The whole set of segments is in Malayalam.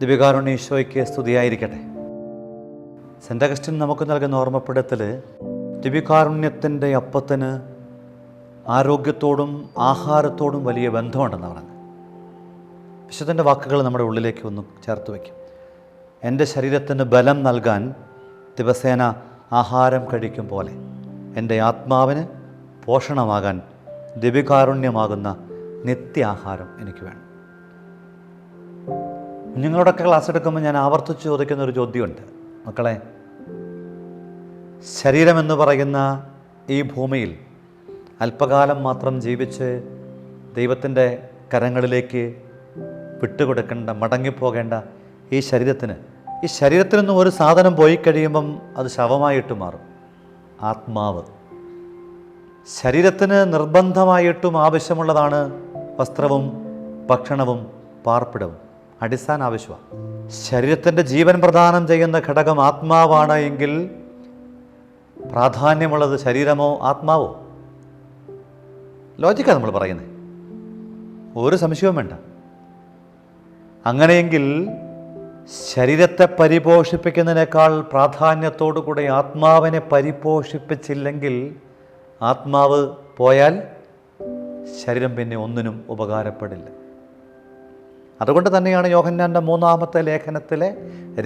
ദിവികാരുണ്യ സ്തുതിയായിരിക്കട്ടെ. സെന്റ് അഗസ്റ്റിൻ നമുക്ക് നൽകുന്ന ഓർമ്മപ്പെടുത്തൽ ദിവികാരുണ്യത്തിന്റെ അപ്പത്തിന് ആരോഗ്യത്തോടും ആഹാരത്തോടും വലിയ ബന്ധമുണ്ടെന്ന് പറഞ്ഞു. വിശുദ്ധന്റെ വാക്കുകൾ നമ്മുടെ ഉള്ളിലേക്ക് ഒന്ന് ചേർത്ത് വയ്ക്കും. എന്റെ ശരീരത്തിന് ബലം നൽകാൻ ദിവസേന ആഹാരം കഴിക്കും പോലെ എന്റെ ആത്മാവിന് പോഷണമാകാൻ ദിവികാരുണ്യമാകുന്ന നിത്യാഹാരം എനിക്ക് വേണം. കുഞ്ഞുങ്ങളോടൊക്കെ ക്ലാസ് എടുക്കുമ്പോൾ ഞാൻ ആവർത്തിച്ച് ചോദിക്കുന്ന ഒരു ചോദ്യമുണ്ട്. മക്കളെ ശരീരമെന്ന് പറയുന്ന ഈ ഭൂമിയിൽ അല്പകാലം മാത്രം ജീവിച്ച് ദൈവത്തിന്റെ കരങ്ങളിലേക്ക് വിട്ടുകൊടുക്കേണ്ട മടങ്ങിപ്പോകേണ്ട ഈ ശരീരത്തിന് ഈ ശരീരത്തിൽ നിന്നും ഒരു സാധനം പോയി കഴിയുമ്പം അത് ശവമായിട്ട് മാറും. ആത്മാവ്. ശരീരത്തിന് നിർബന്ധമായിട്ടും ആവശ്യമുള്ളതാണ് വസ്ത്രവും ഭക്ഷണവും പാർപ്പിടവും. അടിസ്ഥാന ആവശ്യമാണ് ശരീരത്തിന്റെ ജീവൻ പ്രദാനം ചെയ്യുന്ന ഘടകം ആത്മാവാണ് എങ്കിൽ പ്രാധാന്യമുള്ളത് ശരീരമോ ആത്മാവോ? ലോജിക്കാണ് നമ്മൾ പറയുന്നത് ഒരു സംശയവും വേണ്ട. അങ്ങനെയെങ്കിൽ ശരീരത്തെ പരിപോഷിപ്പിക്കുന്നതിനേക്കാൾ പ്രാധാന്യത്തോടു കൂടി ആത്മാവിനെ പരിപോഷിപ്പിച്ചില്ലെങ്കിൽ ആത്മാവ് പോയാൽ ശരീരം പിന്നെ ഒന്നിനും ഉപകാരപ്പെടില്ല. അതുകൊണ്ട് തന്നെയാണ് യോഹന്നാന്റെ മൂന്നാമത്തെ ലേഖനത്തിലെ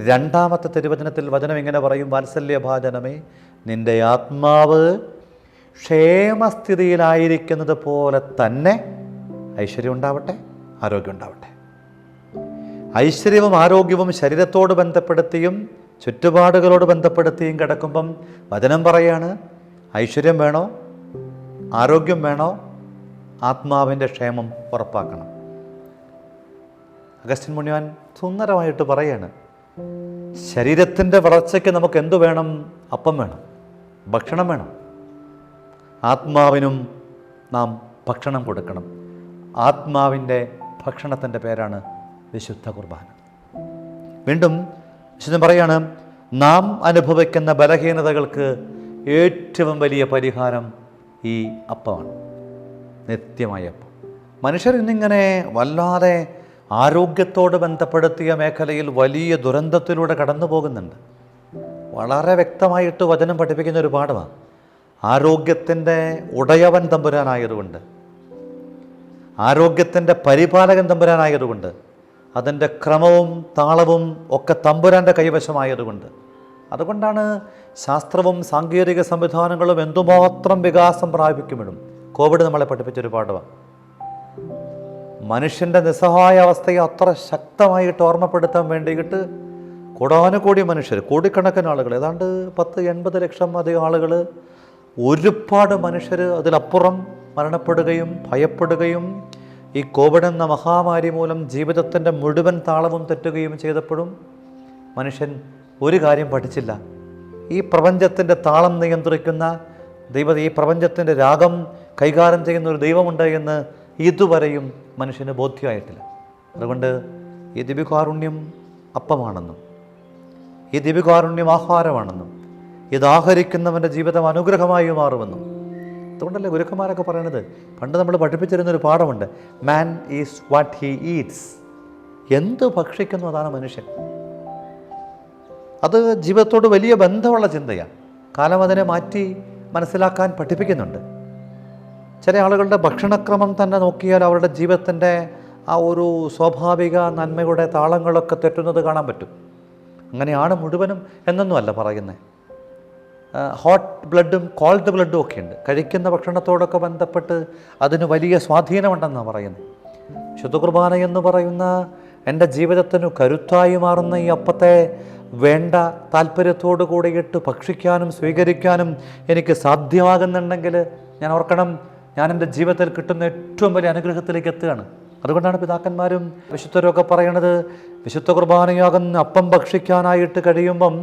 രണ്ടാമത്തെ തിരുവചനത്തിൽ വചനം ഇങ്ങനെ പറയും വാത്സല്യഭാജനമേ നിന്റെ ആത്മാവ് ക്ഷേമസ്ഥിതിയിലായിരിക്കുന്നത് പോലെ തന്നെ ഐശ്വര്യം ഉണ്ടാവട്ടെ ആരോഗ്യം ഉണ്ടാവട്ടെ. ഐശ്വര്യവും ആരോഗ്യവും ശരീരത്തോട് ബന്ധപ്പെടുത്തിയും ചുറ്റുപാടുകളോട് ബന്ധപ്പെടുത്തിയും കിടക്കുമ്പം വചനം പറയാണ് ഐശ്വര്യം വേണോ? ആരോഗ്യം വേണോ? ആത്മാവിന്റെ ക്ഷേമം ഉറപ്പാക്കണം. അഗസ്റ്റിൻ മുനിവാൻ സുന്ദരമായിട്ട് പറയാണ് ശരീരത്തിന്റെ വളർച്ചയ്ക്ക് നമുക്ക് എന്തു വേണം? അപ്പം വേണം ഭക്ഷണം വേണം. ആത്മാവിനും നാം ഭക്ഷണം കൊടുക്കണം. ആത്മാവിന്റെ ഭക്ഷണത്തിന്റെ പേരാണ് വിശുദ്ധ കുർബാന. വീണ്ടും വിശുദ്ധൻ പറയാണ് നാം അനുഭവിക്കുന്ന ബലഹീനതകൾക്ക് ഏറ്റവും വലിയ പരിഹാരം ഈ അപ്പമാണ് നിത്യമായ അപ്പം. മനുഷ്യർ ഇന്നിങ്ങനെ വല്ലാതെ ആരോഗ്യത്തോട് ബന്ധപ്പെടുത്തിയ മേഖലയിൽ വലിയ ദുരന്തത്തിലൂടെ കടന്നു പോകുന്നുണ്ട്. വളരെ വ്യക്തമായിട്ട് വചനം പഠിപ്പിക്കുന്ന ഒരു പാഠമാണ്. ആരോഗ്യത്തിന്റെ ഉടയവൻ തമ്പുരാനായതുകൊണ്ട് ആരോഗ്യത്തിന്റെ പരിപാലകൻ തമ്പുരാനായതുകൊണ്ട് അതിന്റെ ക്രമവും താളവും ഒക്കെ തമ്പുരാന്റെ കൈവശമായതുകൊണ്ട് അതുകൊണ്ടാണ് ശാസ്ത്രവും സാങ്കേതിക സംവിധാനങ്ങളും എന്തുമാത്രം വികാസം പ്രാപിക്കുമ്പോഴും കോവിഡ് നമ്മളെ പഠിപ്പിച്ചൊരു പാഠമാണ്. മനുഷ്യന്റെ നിസ്സഹായ അവസ്ഥയെ അത്ര ശക്തമായിട്ട് ഓർമ്മപ്പെടുത്താൻ വേണ്ടിയിട്ട് കോടാനുകോടി മനുഷ്യർ കോടിക്കണക്കിന് ആളുകൾ ഏതാണ്ട് പത്ത് എൺപത് ലക്ഷം അധികം ആളുകൾ ഒരുപാട് മനുഷ്യർ അതിലപ്പുറം മരണപ്പെടുകയും ഭയപ്പെടുകയും ഈ കോവിഡ് എന്ന മഹാമാരി മൂലം ജീവിതത്തിന്റെ മുഴുവൻ താളവും തെറ്റുകയും ചെയ്തപ്പോഴും മനുഷ്യൻ ഒരു കാര്യം പഠിച്ചില്ല. ഈ പ്രപഞ്ചത്തിന്റെ താളം നിയന്ത്രിക്കുന്ന ദൈവം ഈ പ്രപഞ്ചത്തിന്റെ രാഗം കൈകാര്യം ചെയ്യുന്ന ഒരു ദൈവമുണ്ട് എന്ന് ഇതുവരെയും മനുഷ്യന് ബോധ്യമായിട്ടില്ല. അതുകൊണ്ട് ഈ ദിവ്യകാരുണ്യം അപ്പമാണെന്നും ഈ ദിവ്യകാരുണ്യം ആഹാരമാണെന്നും ഇത് ആഹരിക്കുന്നവന്റെ ജീവിതം അനുഗ്രഹമായി മാറുമെന്നും. അതുകൊണ്ടല്ലേ ഗുരുക്കന്മാരൊക്കെ പറയണത്? പണ്ട് നമ്മൾ പഠിപ്പിച്ചിരുന്നൊരു പാഠമുണ്ട് man is what he eats എന്ത് ഭക്ഷിക്കുന്നു അതാണ് മനുഷ്യൻ. അത് ജീവിതത്തോട് വലിയ ബന്ധമുള്ള ചിന്തയാണ് കാലം അതിനെ മാറ്റി മനസ്സിലാക്കാൻ പഠിപ്പിക്കുന്നുണ്ട്. ചില ആളുകളുടെ ഭക്ഷണക്രമം തന്നെ നോക്കിയാൽ അവരുടെ ജീവിതത്തിന്റെ ആ ഒരു സ്വാഭാവിക നന്മയുടെ താളങ്ങളൊക്കെ തെറ്റുന്നത് കാണാൻ പറ്റും. അങ്ങനെയാണ് മുഴുവനും എന്നൊന്നുമല്ല പറയുന്നത് ഹോട്ട് ബ്ലഡും കോൾഡ് ബ്ലഡും ഒക്കെ ഉണ്ട്. കഴിക്കുന്ന ഭക്ഷണത്തോടൊക്കെ ബന്ധപ്പെട്ട് അതിന് വലിയ സ്വാധീനമുണ്ടെന്നാണ് പറയുന്നത്. ശുദ്ധ കുർബാന എന്ന് പറയുന്ന എന്റെ ജീവിതത്തിന് കരുത്തായി മാറുന്ന ഈ അപ്പത്തെ വേണ്ട താല്പര്യത്തോടു കൂടിയിട്ട് ഭക്ഷിക്കാനും സ്വീകരിക്കാനും എനിക്ക് സാധ്യമാകുന്നുണ്ടെങ്കിൽ ഞാൻ ഓർക്കണം ഞാൻ എന്റെ ജീവിതത്തിൽ കിട്ടുന്ന ഏറ്റവും വലിയ അനുഗ്രഹത്തിലേക്ക് എത്തുകയാണ്. അതുകൊണ്ടാണ് പിതാക്കന്മാരും വിശുദ്ധരൊക്കെ പറയണത് വിശുദ്ധ കുർബാനയാകുന്ന അപ്പം ഭക്ഷിക്കാനായിട്ട് കഴിയുമ്പം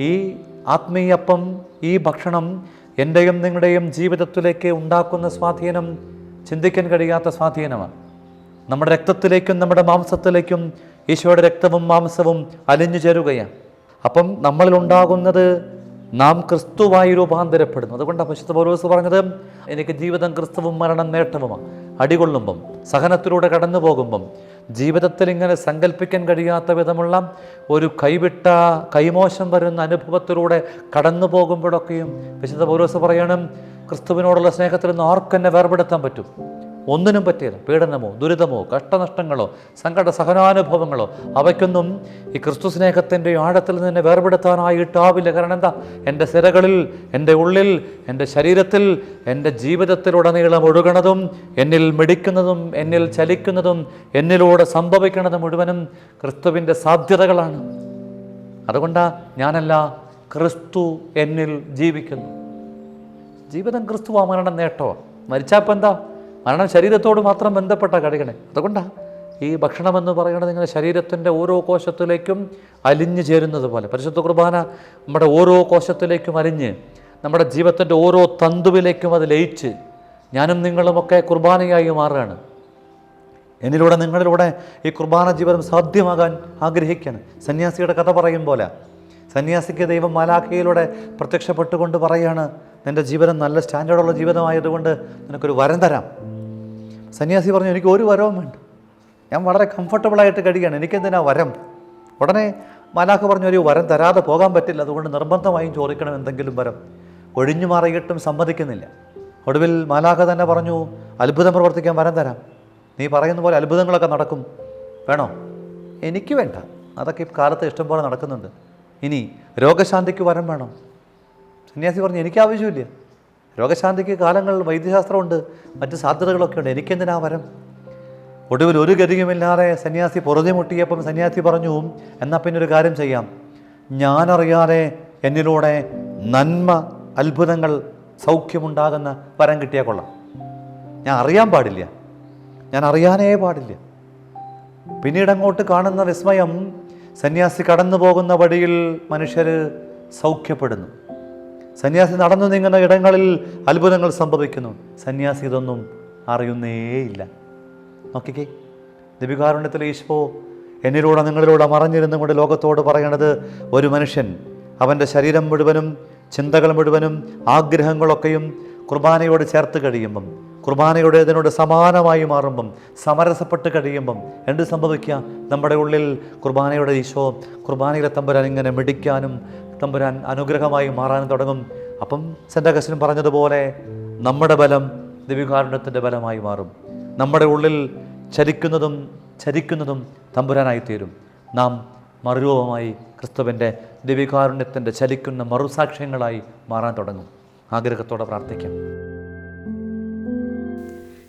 ഈ ആത്മീയ അപ്പം ഈ ഭക്ഷണം എന്റെയും നിങ്ങളുടെയും ജീവിതത്തിലേക്ക് ഉണ്ടാക്കുന്ന സ്വാധീനം ചിന്തിക്കാൻ കഴിയാത്ത സ്വാധീനമാണ്. നമ്മുടെ രക്തത്തിലേക്കും നമ്മുടെ മാംസത്തിലേക്കും ഈശോയുടെ രക്തവും മാംസവും അലിഞ്ഞു ചേരുകയാണ്. അപ്പം നമ്മളിലുണ്ടാകുന്നത് നാം ക്രിസ്തുവായി രൂപാന്തരപ്പെടുന്നു. അതുകൊണ്ടാണ് പശുദ്ധ പൗലോസ് പറഞ്ഞത് എനിക്ക് ജീവിതം ക്രിസ്തുവും മരണം നേട്ടവുമാണ്. അടികൊള്ളുമ്പം സഹനത്തിലൂടെ കടന്നു പോകുമ്പം ജീവിതത്തിൽ ഇങ്ങനെ സങ്കല്പിക്കാൻ കഴിയാത്ത വിധമുള്ള ഒരു കൈവിട്ട കൈമോശം വരുന്ന അനുഭവത്തിലൂടെ കടന്നു പോകുമ്പോഴൊക്കെയും വിശുദ്ധ പൗരോസ് പറയണം ക്രിസ്തുവിനോടുള്ള സ്നേഹത്തിൽ നിന്ന് ആർക്കെന്നെ വേർപെടുത്താൻ പറ്റും. ഒന്നിനും പറ്റിയില്ല പീഡനമോ ദുരിതമോ കഷ്ടനഷ്ടങ്ങളോ സങ്കട സഹനാനുഭവങ്ങളോ അവയ്ക്കൊന്നും ഈ ക്രിസ്തു സ്നേഹത്തിന്റെ ആഴത്തിൽ നിന്നെ വേർപെടുത്താനായിട്ടാവില്ല കാരണം എന്താ? എന്റെ സിരകളിൽ എന്റെ ഉള്ളിൽ എന്റെ ശരീരത്തിൽ എന്റെ ജീവിതത്തിലുടനീളം ഒഴുകണതും എന്നിൽ മിടിക്കുന്നതും എന്നിൽ ചലിക്കുന്നതും എന്നിലൂടെ സംഭവിക്കുന്നതും മുഴുവനും ക്രിസ്തുവിന്റെ സാധ്യതകളാണ്. അതുകൊണ്ടാ ഞാനല്ല ക്രിസ്തു എന്നിൽ ജീവിക്കുന്നു. ജീവിതം ക്രിസ്തുവാ മരണം നേട്ടോ മരിച്ചാപ്പം എന്താ? മരണം ശരീരത്തോട് മാത്രം ബന്ധപ്പെട്ട കളികളെ അതുകൊണ്ടാണ് ഈ ഭക്ഷണമെന്ന് പറയുന്നത് നിങ്ങളുടെ ശരീരത്തിന്റെ ഓരോ കോശത്തിലേക്കും അലിഞ്ഞു ചേരുന്നത് പോലെ. പരിശുദ്ധ കുർബാന നമ്മുടെ ഓരോ കോശത്തിലേക്കും അലിഞ്ഞ് നമ്മുടെ ജീവിതത്തിന്റെ ഓരോ തന്തുവിലേക്കും അത് ലയിച്ച് ഞാനും നിങ്ങളുമൊക്കെ കുർബാനയായി മാറുകയാണ്. എന്നിലൂടെ നിങ്ങളിലൂടെ ഈ കുർബാന ജീവിതം സാധ്യമാകാൻ ആഗ്രഹിക്കുകയാണ്. സന്യാസിയുടെ കഥ പറയും പോലെ. സന്യാസിക്ക് ദൈവം മാലാഖയിലൂടെ പ്രത്യക്ഷപ്പെട്ടുകൊണ്ട് പറയുകയാണ് നിന്റെ ജീവിതം നല്ല സ്റ്റാൻഡേർഡുള്ള ജീവിതമായതുകൊണ്ട് നിനക്കൊരു വരം തരാം. സന്യാസി പറഞ്ഞു എനിക്ക് ഒരു വരവും വേണ്ട. ഞാൻ വളരെ കംഫർട്ടബിളായിട്ട് കഴിയുകയാണ് എനിക്കെന്തിനാ വരം? ഉടനെ മാലാഖ പറഞ്ഞു ഒരു വരം തരാതെ പോകാൻ പറ്റില്ല. അതുകൊണ്ട് നിർബന്ധമായും ചോദിക്കണം എന്തെങ്കിലും വരം. ഒഴിഞ്ഞു മാറിയിട്ടും സമ്മതിക്കുന്നില്ല. ഒടുവിൽ മാലാഖ തന്നെ പറഞ്ഞു അത്ഭുതം പ്രവർത്തിക്കാൻ വരം തരാം. നീ പറയുന്ന പോലെ അത്ഭുതങ്ങളൊക്കെ നടക്കും. വേണോ? എനിക്ക് വേണ്ട. അതൊക്കെ കാലത്ത് ഇഷ്ടം പോലെ നടക്കുന്നുണ്ട്. ഇനി രോഗശാന്തിക്ക് വരം വേണം. സന്യാസി പറഞ്ഞു എനിക്ക് ആവശ്യമില്ല. രോഗശാന്തിക്ക് കാലങ്ങൾ വൈദ്യശാസ്ത്രമുണ്ട് മറ്റ് സാധ്യതകളൊക്കെ ഉണ്ട്. എനിക്കെന്തിനാ വരം? ഒടുവിൽ ഒരു ഗതിയുമില്ലാതെ സന്യാസി പൊറുതി മുട്ടിയപ്പം സന്യാസി പറഞ്ഞു എന്നാൽ പിന്നെ ഒരു കാര്യം ചെയ്യാം. ഞാനറിയാതെ എന്നിലൂടെ നന്മ അത്ഭുതങ്ങൾ സൗഖ്യമുണ്ടാകുന്ന വരം കിട്ടിയാൽ കൊള്ളാം. ഞാൻ അറിയാൻ പാടില്ല. ഞാൻ അറിയാനേ പാടില്ല. പിന്നീട് അങ്ങോട്ട് കാണുന്ന വിസ്മയം സന്യാസി കടന്നു പോകുന്ന വഴിയിൽ മനുഷ്യർ സൗഖ്യപ്പെടുന്നു. സന്യാസി നടന്നു നീങ്ങുന്ന ഇടങ്ങളിൽ അത്ഭുതങ്ങൾ സംഭവിക്കുന്നു. സന്യാസി ഇതൊന്നും അറിയുന്നേയില്ല നോക്കിക്കേ ദിപികാരുണ്യത്തിൽ ഈശോ എന്നിലൂടെ നിങ്ങളിലൂടെ മറഞ്ഞിരുന്നു കൊണ്ട് ലോകത്തോട് പറയണത് ഒരു മനുഷ്യൻ. അവന്റെ ശരീരം മുഴുവനും ചിന്തകൾ മുഴുവനും ആഗ്രഹങ്ങളൊക്കെയും കുർബാനയോട് ചേർത്ത് കഴിയുമ്പം കുർബാനയുടെ ഇതിനോട് സമാനമായി മാറുമ്പം സമരസപ്പെട്ട് കഴിയുമ്പം എന്ത് സംഭവിക്കുക? നമ്മുടെ ഉള്ളിൽ കുർബാനയുടെ ഈശോ കുർബാനയിലെ തമ്പുരാൻ ഇങ്ങനെ മിടിക്കാനും തമ്പുരാൻ അനുഗ്രഹമായി മാറാനും തുടങ്ങും. അപ്പം സെന്റ് അഗസ്റ്റിൻ പറഞ്ഞതുപോലെ നമ്മുടെ ബലം ദിവ്യകാരുണ്യത്തിന്റെ ബലമായി മാറും. നമ്മുടെ ഉള്ളിൽ ചരിക്കുന്നതും ചരിക്കുന്നതും തമ്പുരാനായിത്തീരും. നാം മറുരൂപമായി ക്രിസ്തുവിന്റെ ദിവ്യകാരുണ്യത്തിന്റെ ചലിക്കുന്ന മറുസാക്ഷ്യങ്ങളായി മാറാൻ തുടങ്ങും. ആഗ്രഹത്തോടെ പ്രാർത്ഥിക്കാം.